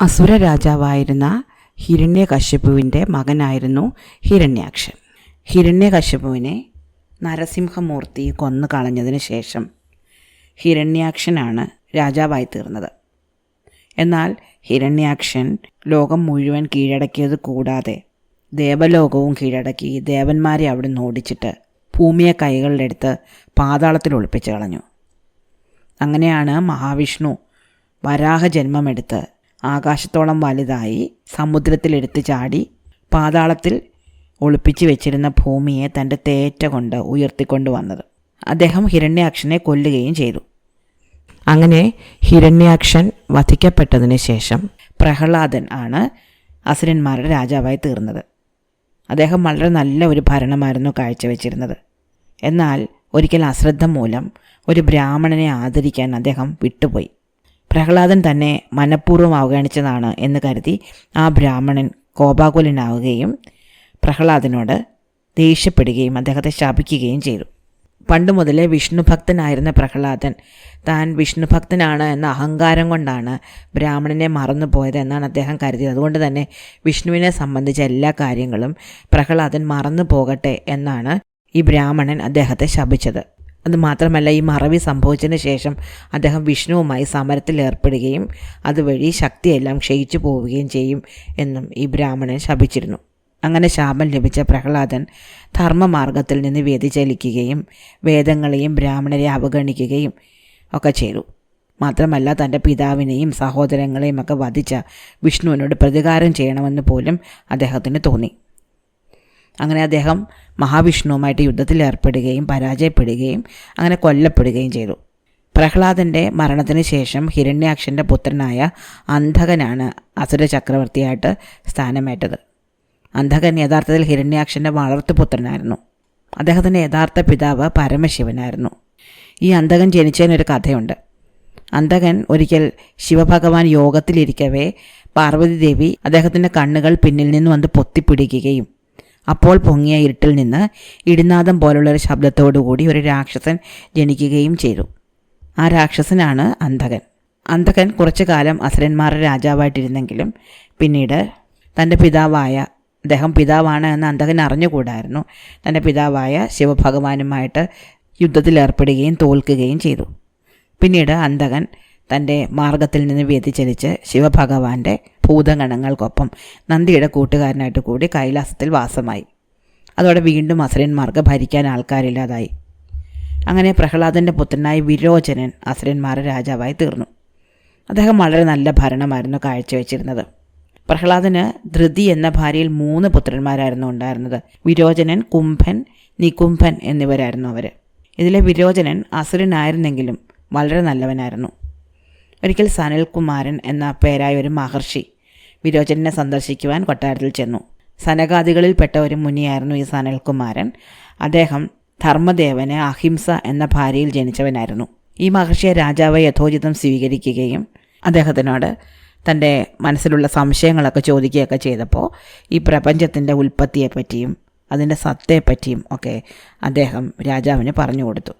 അസുര രാജാവായിരുന്ന ഹിരണ്യകശ്യപുവിന്റെ മകനായിരുന്നു ഹിരണ്യാക്ഷൻ ഹിരണ്യകശ്യപുവിനെ നരസിംഹമൂർത്തി കൊന്നു കളഞ്ഞതിന് ശേഷം ഹിരണ്യാക്ഷനാണ് രാജാവായി തീർന്നത്. എന്നാൽ ഹിരണ്യാക്ഷൻ ലോകം മുഴുവൻ കീഴടക്കിയത് കൂടാതെ ദേവലോകവും കീഴടക്കി ദേവന്മാരെ അവിടെ നിന്ന് ഓടിച്ചിട്ട് ഭൂമിയെ കൈകളിലെടുത്ത് പാതാളത്തിൽ ഒളിപ്പിച്ച് കളഞ്ഞു. അങ്ങനെയാണ് മഹാവിഷ്ണു വരാഹ ജന്മമെടുത്ത് ആകാശത്തോളം വലുതായി സമുദ്രത്തിലെടുത്ത് ചാടി പാതാളത്തിൽ ഒളിപ്പിച്ചു വെച്ചിരുന്ന ഭൂമിയെ തന്റെ തേറ്റ കൊണ്ട് ഉയർത്തിക്കൊണ്ടു വന്നത്. അദ്ദേഹം ഹിരണ്യാക്ഷനെ കൊല്ലുകയും ചെയ്തു. അങ്ങനെ ഹിരണ്യാക്ഷൻ വധിക്കപ്പെട്ടതിന് ശേഷം പ്രഹ്ലാദൻ ആണ് അസുരന്മാരുടെ രാജാവായി തീർന്നത്. അദ്ദേഹം വളരെ നല്ല ഒരു ഭരണമായിരുന്നു കാഴ്ചവെച്ചിരുന്നത്. എന്നാൽ ഒരിക്കൽ അശ്രദ്ധ മൂലം ഒരു ബ്രാഹ്മണനെ ആദരിക്കാൻ അദ്ദേഹം വിട്ടുപോയി. പ്രഹ്ലാദൻ തന്നെ മനഃപൂർവം അവഗണിച്ചതാണ് എന്ന് കരുതി ആ ബ്രാഹ്മണൻ കോപാകുലനാവുകയും പ്രഹ്ലാദനോട് ദേഷ്യപ്പെടുകയും അദ്ദേഹത്തെ ശാപിക്കുകയും ചെയ്തു. പണ്ട് മുതലേ വിഷ്ണുഭക്തനായിരുന്ന പ്രഹ്ലാദൻ താൻ വിഷ്ണുഭക്തനാണ് എന്ന അഹങ്കാരം കൊണ്ടാണ് ബ്രാഹ്മണനെ മറന്നു പോയത് എന്നാണ് അദ്ദേഹം കരുതിയത്. അതുകൊണ്ട് തന്നെ വിഷ്ണുവിനെ സംബന്ധിച്ച എല്ലാ കാര്യങ്ങളും പ്രഹ്ലാദൻ മറന്നു പോകട്ടെ എന്നാണ് ഈ ബ്രാഹ്മണൻ അദ്ദേഹത്തെ ശപിച്ചത്. അത് മാത്രമല്ല ഈ മറവി സംഭവിച്ചതിന് ശേഷം അദ്ദേഹം വിഷ്ണുവുമായി സമരത്തിൽ ഏർപ്പെടുകയും അതുവഴി ശക്തിയെല്ലാം ക്ഷയിച്ചു പോവുകയും ചെയ്യും എന്നും ഈ ബ്രാഹ്മണൻ ശപിച്ചിരുന്നു. അങ്ങനെ ശാപം ലഭിച്ച പ്രഹ്ലാദൻ ധർമ്മമാർഗത്തിൽ നിന്ന് വ്യതിചലിക്കുകയും വേദങ്ങളെയും ബ്രാഹ്മണരെ അവഗണിക്കുകയും ഒക്കെ ചെയ്തു. മാത്രമല്ല തന്റെ പിതാവിനെയും സഹോദരങ്ങളെയും ഒക്കെ വധിച്ച വിഷ്ണുവിനോട് പ്രതികാരം ചെയ്യണമെന്ന് പോലും അദ്ദേഹത്തിന് തോന്നി. അങ്ങനെ അദ്ദേഹം മഹാവിഷ്ണുവുമായിട്ട് യുദ്ധത്തിൽ ഏർപ്പെടുകയും പരാജയപ്പെടുകയും അങ്ങനെ കൊല്ലപ്പെടുകയും ചെയ്തു. പ്രഹ്ലാദന്റെ മരണത്തിന് ശേഷം ഹിരണ്യാക്ഷന്റെ പുത്രനായ അന്ധകനാണ് അസുര ചക്രവർത്തിയായിട്ട് സ്ഥാനമേറ്റത്. അന്ധകൻ യഥാർത്ഥത്തിൽ ഹിരണ്യാക്ഷന്റെ വളർത്തുപുത്രനായിരുന്നു അദ്ദേഹത്തിന്റെ യഥാർത്ഥ പിതാവ് പരമശിവനായിരുന്നു. ഈ അന്ധകൻ ജനിച്ചതിനൊരു കഥയുണ്ട്. അന്ധകൻ ഒരിക്കൽ ശിവഭഗവാൻ യോഗത്തിലിരിക്കവേ പാർവതി ദേവി അദ്ദേഹത്തിന്റെ കണ്ണുകൾ പിന്നിൽ നിന്ന് വന്ന് പൊത്തിപ്പിടിക്കുകയും അപ്പോൾ പൊങ്ങിയ ഇരുട്ടിൽ നിന്ന് ഇടിനാദം പോലുള്ള ഒരു ശബ്ദത്തോടുകൂടി ഒരു രാക്ഷസൻ ജനിക്കുകയും ചെയ്തു. ആ രാക്ഷസനാണ് അന്ധകൻ. അന്ധകൻ കുറച്ചു കാലം അസുരന്മാരുടെ രാജാവായിട്ടിരുന്നെങ്കിലും പിന്നീട് തന്റെ പിതാവായ അദ്ദേഹം പിതാവാണ് എന്ന് അന്ധകൻ അറിഞ്ഞുകൂടായിരുന്നു. തന്റെ പിതാവായ ശിവഭഗവാനുമായിട്ട് യുദ്ധത്തിൽ ഏർപ്പെടുകയും തോൽക്കുകയും ചെയ്തു. പിന്നീട് അന്ധകൻ തന്റെ മാർഗത്തിൽ നിന്ന് വ്യതിചലിച്ച് ശിവഭഗവാന്റെ ഭൂതഗണങ്ങൾക്കൊപ്പം നന്ദിയുടെ കൂട്ടുകാരനായിട്ട് കൂടി കൈലാസത്തിൽ വാസമായി. അതോടെ വീണ്ടും അസുരന്മാർക്ക് ഭരിക്കാൻ ആൾക്കാരില്ലാതായി. അങ്ങനെ പ്രഹ്ലാദന്റെ പുത്രനായ വിരോചനൻ അസുരന്മാരുടെ രാജാവായി തീർന്നു. അദ്ദേഹം വളരെ നല്ല ഭരണമായിരുന്നു കാഴ്ചവെച്ചിരുന്നത്. പ്രഹ്ലാദന് ധൃതി എന്ന ഭാര്യയിൽ മൂന്ന് പുത്രന്മാരായിരുന്നു ഉണ്ടായിരുന്നത്. വിരോചനൻ കുംഭൻ നികുംഭൻ എന്നിവരായിരുന്നു അവർ ഇതിലെ വിരോചനൻ അസുരനായിരുന്നെങ്കിലും വളരെ നല്ലവനായിരുന്നു. ഒരിക്കൽ സനൽകുമാരൻ എന്ന പേരായ ഒരു മഹർഷി വിരോചനെ സന്ദർശിക്കുവാൻ കൊട്ടാരത്തിൽ ചെന്നു. സനകാദികളിൽപ്പെട്ട ഒരു മുനിയായിരുന്നു ഈ സനൽകുമാരൻ അദ്ദേഹം ധർമ്മദേവന് അഹിംസ എന്ന ഭാര്യയിൽ ജനിച്ചവനായിരുന്നു. ഈ മഹർഷിയെ രാജാവ് യഥോചിതം സ്വീകരിക്കുകയും അദ്ദേഹത്തിനോട് തന്റെ മനസ്സിലുള്ള സംശയങ്ങളൊക്കെ ചോദിക്കുകയൊക്കെ ചെയ്തപ്പോൾ ഈ പ്രപഞ്ചത്തിന്റെ ഉൽപ്പത്തിയെപ്പറ്റിയും അതിന്റെ സത്തയെപ്പറ്റിയും ഒക്കെ അദ്ദേഹം രാജാവിന് പറഞ്ഞു കൊടുത്തു.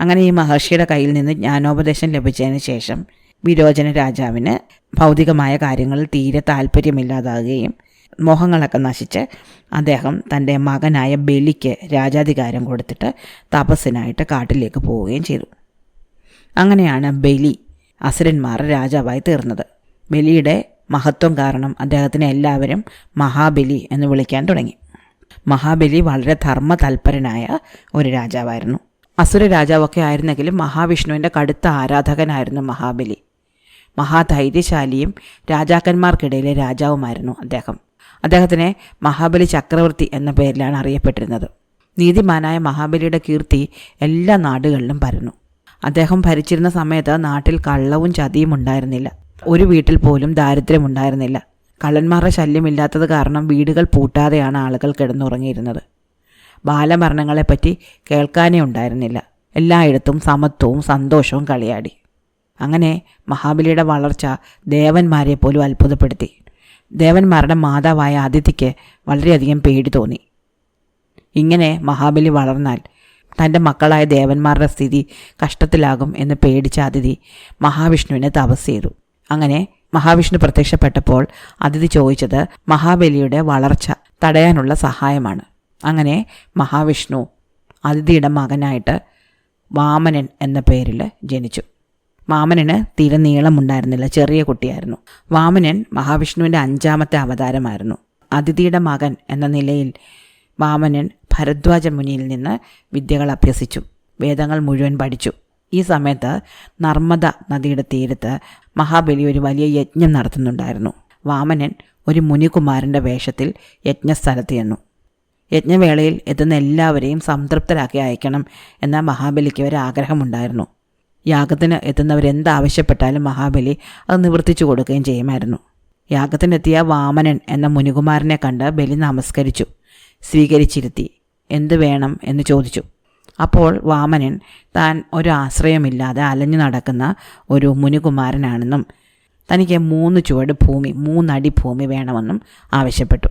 അങ്ങനെ ഈ മഹർഷിയുടെ കയ്യിൽ നിന്ന് ജ്ഞാനോപദേശം ലഭിച്ചതിന് ശേഷം വിരോചന രാജാവിന് ഭൗതികമായ കാര്യങ്ങളിൽ തീരെ താല്പര്യമില്ലാതാകുകയും മോഹങ്ങളൊക്കെ നശിച്ച് അദ്ദേഹം തന്റെ മകനായ ബലിക്ക് രാജാധികാരം കൊടുത്തിട്ട് തപസ്സിനായിട്ട് കാട്ടിലേക്ക് പോവുകയും ചെയ്തു. അങ്ങനെയാണ് ബലി അസുരന്മാർ രാജാവായി തീർന്നത്. ബലിയുടെ മഹത്വം കാരണം അദ്ദേഹത്തിനെ എല്ലാവരും മഹാബലി എന്ന് വിളിക്കാൻ തുടങ്ങി. മഹാബലി വളരെ ധർമ്മ തൽപരനായ ഒരു രാജാവായിരുന്നു. അസുര രാജാവൊക്കെ ആയിരുന്നെങ്കിലും മഹാവിഷ്ണുവിന്റെ കടുത്ത ആരാധകനായിരുന്നു മഹാബലി. മഹാധൈര്യശാലിയും രാജാക്കന്മാർക്കിടയിലെ രാജാവുമായിരുന്നു അദ്ദേഹം. അദ്ദേഹത്തിനെ മഹാബലി ചക്രവർത്തി എന്ന പേരിലാണ് അറിയപ്പെട്ടിരുന്നത്. നീതിമാനായ മഹാബലിയുടെ കീർത്തി എല്ലാ നാടുകളിലും പരന്നു. അദ്ദേഹം ഭരിച്ചിരുന്ന സമയത്ത് നാട്ടിൽ കള്ളവും ചതിയും ഉണ്ടായിരുന്നില്ല. ഒരു വീട്ടിൽ പോലും ദാരിദ്ര്യമുണ്ടായിരുന്നില്ല കള്ളന്മാരുടെ ശല്യമില്ലാത്തത് കാരണം വീടുകൾ പൂട്ടാതെയാണ് ആളുകൾ കിടന്നുറങ്ങിയിരുന്നത്. ബാലമരണങ്ങളെപ്പറ്റി കേൾക്കാനേ ഉണ്ടായിരുന്നില്ല. എല്ലായിടത്തും സമത്വവും സന്തോഷവും കളിയാടി. അങ്ങനെ മഹാബലിയുടെ വളർച്ച ദേവന്മാരെ പോലും അത്ഭുതപ്പെടുത്തി. ദേവന്മാരുടെ മാതാവായ അതിഥിക്ക് വളരെയധികം പേടി തോന്നി. ഇങ്ങനെ മഹാബലി വളർന്നാൽ തന്റെ മക്കളായ ദേവന്മാരുടെ സ്ഥിതി കഷ്ടത്തിലാകും എന്ന് പേടിച്ച അതിഥി മഹാവിഷ്ണുവിനെ തപസ് ചെയ്തു. അങ്ങനെ മഹാവിഷ്ണു പ്രത്യക്ഷപ്പെട്ടപ്പോൾ അതിഥി ചോദിച്ചത് മഹാബലിയുടെ വളർച്ച തടയാനുള്ള സഹായമാണ്. അങ്ങനെ മഹാവിഷ്ണു അതിഥിയുടെ മകനായിട്ട് വാമനൻ എന്ന പേരിൽ ജനിച്ചു. വാമനന് തീരെ നീളമുണ്ടായിരുന്നില്ല. ചെറിയ കുട്ടിയായിരുന്നു. വാമനൻ മഹാവിഷ്ണുവിന്റെ അഞ്ചാമത്തെ അവതാരമായിരുന്നു. അതിഥിയുടെ മകൻ എന്ന നിലയിൽ വാമനൻ ഭരദ്വാജ മുനിയിൽ നിന്ന് വിദ്യകൾ അഭ്യസിച്ചു. വേദങ്ങൾ മുഴുവൻ പഠിച്ചു. ഈ സമയത്ത് നർമ്മദ നദിയുടെ തീരത്ത് മഹാബലി ഒരു വലിയ യജ്ഞം നടത്തുന്നുണ്ടായിരുന്നു. വാമനൻ ഒരു മുനികുമാരന്റെ വേഷത്തിൽ യജ്ഞസ്ഥലത്ത് ചെന്നു. യജ്ഞവേളയിൽ എത്തുന്ന എല്ലാവരെയും സംതൃപ്തരാക്കി അയക്കണം എന്ന മഹാബലിക്ക് ഒരു ആഗ്രഹമുണ്ടായിരുന്നു. യാഗത്തിന് എത്തുന്നവരെന്താവശ്യപ്പെട്ടാലും മഹാബലി അത് നിവർത്തിച്ചു കൊടുക്കുകയും ചെയ്യുമായിരുന്നു. യാഗത്തിനെത്തിയ വാമനൻ എന്ന മുനികുമാരനെ കണ്ട് ബലി നമസ്കരിച്ചു. സ്വീകരിച്ചിരുത്തി. എന്ത് വേണം എന്ന് ചോദിച്ചു. അപ്പോൾ വാമനൻ താൻ ഒരു ആശ്രയമില്ലാതെ അലഞ്ഞു നടക്കുന്ന ഒരു മുനികുമാരനാണെന്നും തനിക്ക് മൂന്ന് ചുവട് ഭൂമി മൂന്നടി ഭൂമി വേണമെന്നും ആവശ്യപ്പെട്ടു.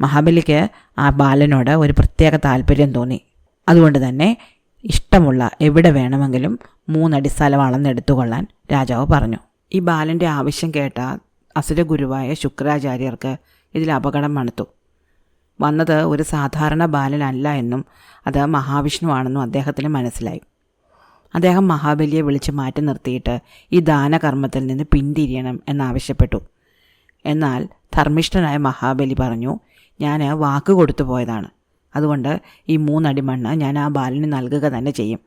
മഹാബലിക്ക് ആ ബാലനോട് ഒരു പ്രത്യേക താല്പര്യം തോന്നി. അതുകൊണ്ട് തന്നെ ഇഷ്ടമുള്ള എവിടെ വേണമെങ്കിലും മൂന്നടി സ്ഥലം അളന്നെടുത്തുകൊള്ളാൻ രാജാവ് പറഞ്ഞു. ഈ ബാലന്റെ ആവശ്യം കേട്ട അസുരഗുരുവായ ശുക്രാചാര്യർക്ക് ഇതിൽ അപകടം മണത്തു. വന്നത് ഒരു സാധാരണ ബാലനല്ല എന്നും അത് മഹാവിഷ്ണുവാണെന്നും അദ്ദേഹത്തിന് മനസ്സിലായി. അദ്ദേഹം മഹാബലിയെ വിളിച്ച് മാറ്റി നിർത്തിയിട്ട് ഈ ദാനകർമ്മത്തിൽ നിന്ന് പിന്തിരിയണം എന്നാവശ്യപ്പെട്ടു. എന്നാൽ ധർമ്മിഷ്ഠനായ മഹാബലി പറഞ്ഞു ഞാൻ വാക്ക് കൊടുത്തു പോയതാണ്. അതുകൊണ്ട് ഈ മൂന്നടി മണ്ണ് ഞാൻ ആ ബാലന് നൽകുക തന്നെ ചെയ്യും.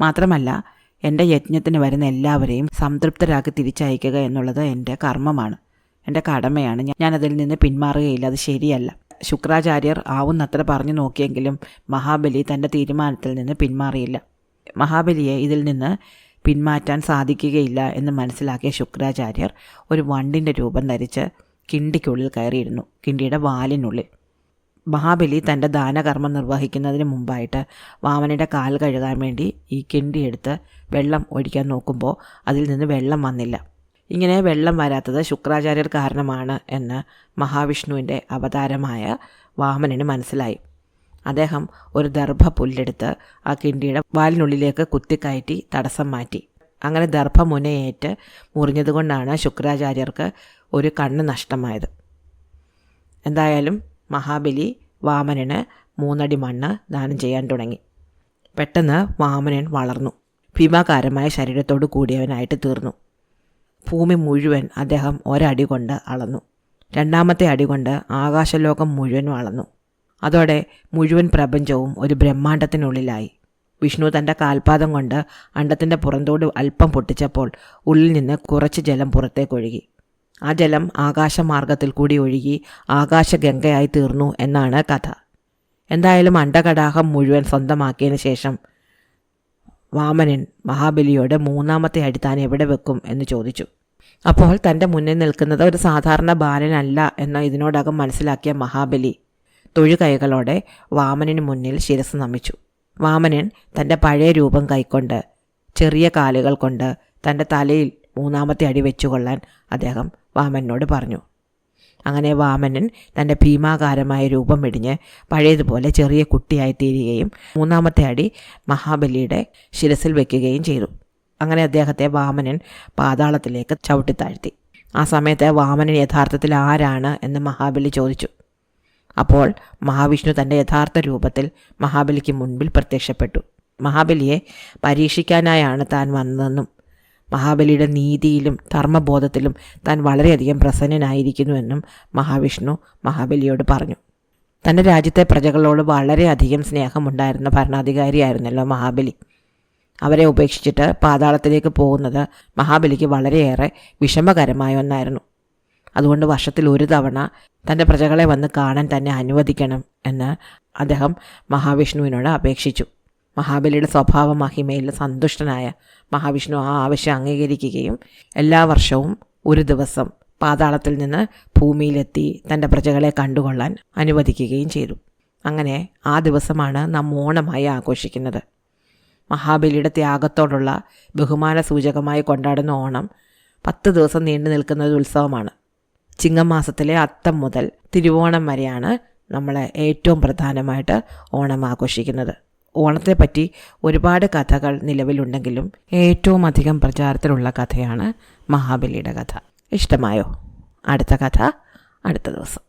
മാത്രമല്ല എന്റെ യജ്ഞത്തിന് വരുന്ന എല്ലാവരെയും സംതൃപ്തരാക്കി തിരിച്ചയക്കുക എന്നുള്ളത് എന്റെ കർമ്മമാണ്. എന്റെ കടമയാണ്. ഞാൻ അതിൽ നിന്ന് പിന്മാറുകയില്ല. അത് ശരിയല്ല. ശുക്രാചാര്യർ ആവുന്നത്ര പറഞ്ഞു നോക്കിയെങ്കിലും മഹാബലി തന്റെ തീരുമാനത്തിൽ നിന്ന് പിന്മാറിയില്ല. മഹാബലിയെ ഇതിൽ നിന്ന് പിന്മാറ്റാൻ സാധിക്കുകയില്ല എന്ന് മനസ്സിലാക്കിയ ശുക്രാചാര്യർ ഒരു വണ്ടിന്റെ രൂപം ധരിച്ച് കിണ്ടിക്കുള്ളിൽ കയറിയിരുന്നു. കിണ്ടിയുടെ വാലിനുള്ളിൽ. മഹാബലി തന്റെ ദാനകർമ്മം നിർവഹിക്കുന്നതിന് മുമ്പായിട്ട് വാമനയുടെ കാൽ കഴുകാൻ വേണ്ടി ഈ കിണ്ടി എടുത്ത് വെള്ളം ഒഴിക്കാൻ നോക്കുമ്പോൾ അതിൽ നിന്ന് വെള്ളം വന്നില്ല. ഇങ്ങനെ വെള്ളം വരാത്തത് ശുക്രാചാര്യർ കാരണമാണ് എന്ന് മഹാവിഷ്ണുവിന്റെ അവതാരമായ വാമനന് മനസ്സിലായി. അദ്ദേഹം ഒരു ദർഭ പുല്ലെടുത്ത് ആ കിണ്ടിയുടെ വാലിനുള്ളിലേക്ക് കുത്തിക്കയറ്റി തടസ്സം മാറ്റി. അങ്ങനെ ദർഭ മുനയേറ്റ് മുറിഞ്ഞതുകൊണ്ടാണ് ശുക്രാചാര്യർക്ക് ഒരു കണ്ണ് നഷ്ടമായത്. എന്തായാലും മഹാബലി വാമനന് മൂന്നടി മണ്ണ് ദാനം ചെയ്യാൻ തുടങ്ങി. പെട്ടെന്ന് വാമനൻ വളർന്നു. ഭീമാകാരമായ ശരീരത്തോട് കൂടിയവനായിട്ട് തീർന്നു. ഭൂമി മുഴുവൻ അദ്ദേഹം ഒരടി കൊണ്ട് അളന്നു. രണ്ടാമത്തെ അടി കൊണ്ട് ആകാശലോകം മുഴുവൻ വളർന്നു. അതോടെ മുഴുവൻ പ്രപഞ്ചവും ഒരു ബ്രഹ്മാണ്ടത്തിനുള്ളിലായി വിഷ്ണു തന്റെ കാൽപാദം കൊണ്ട് അണ്ടത്തിന്റെ പുറന്തോട് അല്പം പൊട്ടിച്ചപ്പോൾ ഉള്ളിൽ നിന്ന് കുറച്ച് ജലം പുറത്തേക്കൊഴുകി. ആ ജലം ആകാശമാർഗത്തിൽ കൂടി ഒഴുകി ആകാശഗംഗയായി തീർന്നു എന്നാണ് കഥ. എന്തായാലും അണ്ടകടാഹം മുഴുവൻ സ്വന്തമാക്കിയതിന് ശേഷം വാമനൻ മഹാബലിയോട് മൂന്നാമത്തെ അടി താൻ എവിടെ വെക്കും എന്ന് ചോദിച്ചു. അപ്പോൾ തന്റെ മുന്നിൽ നിൽക്കുന്നത് ഒരു സാധാരണ ബാലനല്ല എന്ന് ഇതിനോടകം മനസ്സിലാക്കിയ മഹാബലി തൊഴുകൈകളോടെ വാമനന് മുന്നിൽ ശിരസ് നമിച്ചു. വാമനൻ തന്റെ പഴയ രൂപം കൈക്കൊണ്ട് ചെറിയ കാലുകൾ കൊണ്ട് തന്റെ തലയിൽ മൂന്നാമത്തെ അടി വെച്ചുകൊള്ളാൻ അദ്ദേഹം വാമനോട് പറഞ്ഞു. അങ്ങനെ വാമനൻ തന്റെ ഭീമാകാരമായ രൂപം വെടിഞ്ഞ് പഴയതുപോലെ ചെറിയ കുട്ടിയായി തീരുകയും മൂന്നാമത്തെ അടി മഹാബലിയുടെ ശിരസിൽ വെക്കുകയും ചെയ്തു. അങ്ങനെ അദ്ദേഹത്തെ വാമനൻ പാതാളത്തിലേക്ക് ചവിട്ടിത്താഴ്ത്തി ആ സമയത്ത് വാമനൻ യഥാർത്ഥത്തിൽ ആരാണ് എന്ന് മഹാബലി ചോദിച്ചു. അപ്പോൾ മഹാവിഷ്ണു തന്റെ യഥാർത്ഥ രൂപത്തിൽ മഹാബലിക്ക് മുൻപിൽ പ്രത്യക്ഷപ്പെട്ടു. മഹാബലിയെ പരീക്ഷിക്കാനായാണ് താൻ വന്നതെന്നും മഹാബലിയുടെ നീതിയിലും ധർമ്മബോധത്തിലും താൻ വളരെയധികം പ്രസന്നനായിരിക്കുന്നുവെന്നും മഹാവിഷ്ണു മഹാബലിയോട് പറഞ്ഞു. തന്റെ രാജ്യത്തെ പ്രജകളോട് വളരെയധികം സ്നേഹമുണ്ടായിരുന്ന ഭരണാധികാരിയായിരുന്നല്ലോ മഹാബലി. അവരെ ഉപേക്ഷിച്ചിട്ട് പാതാളത്തിലേക്ക് പോകുന്നത് മഹാബലിക്ക് വളരെയേറെ വിഷമകരമായ ഒന്നായിരുന്നു. അതുകൊണ്ട് വർഷത്തിൽ ഒരു തവണ തന്റെ പ്രജകളെ വന്ന് കാണാൻ തന്നെ അനുവദിക്കണം എന്ന് അദ്ദേഹം മഹാവിഷ്ണുവിനോട് അപേക്ഷിച്ചു. മഹാബലിയുടെ സ്വഭാവ മഹിമയിൽ സന്തുഷ്ടനായ മഹാവിഷ്ണു ആ ആവശ്യം അംഗീകരിക്കുകയും എല്ലാ വർഷവും ഒരു ദിവസം പാതാളത്തിൽ നിന്ന് ഭൂമിയിലെത്തി തന്റെ പ്രജകളെ കണ്ടുകൊള്ളാൻ അനുവദിക്കുകയും ചെയ്തു. അങ്ങനെ ആ ദിവസമാണ് നാം ഓണമായി ആഘോഷിക്കുന്നത്. മഹാബലിയുടെ ത്യാഗത്തോടുള്ള ബഹുമാന സൂചകമായി കൊണ്ടാടുന്ന ഓണം പത്ത് ദിവസം നീണ്ടു നിൽക്കുന്ന ഒരു ഉത്സവമാണ്. ചിങ്ങമാസത്തിലെ അത്തം മുതൽ തിരുവോണം വരെയാണ് നമ്മൾ ഏറ്റവും പ്രധാനമായിട്ട് ഓണം ആഘോഷിക്കുന്നത്. ഓണത്തെപ്പറ്റി ഒരുപാട് കഥകൾ നിലവിലുണ്ടെങ്കിലും ഏറ്റവും അധികം പ്രചാരത്തിലുള്ള കഥയാണ് മഹാബലിയുടെ കഥ. ഇഷ്ടമായോ? അടുത്ത കഥ അടുത്ത ദിവസം.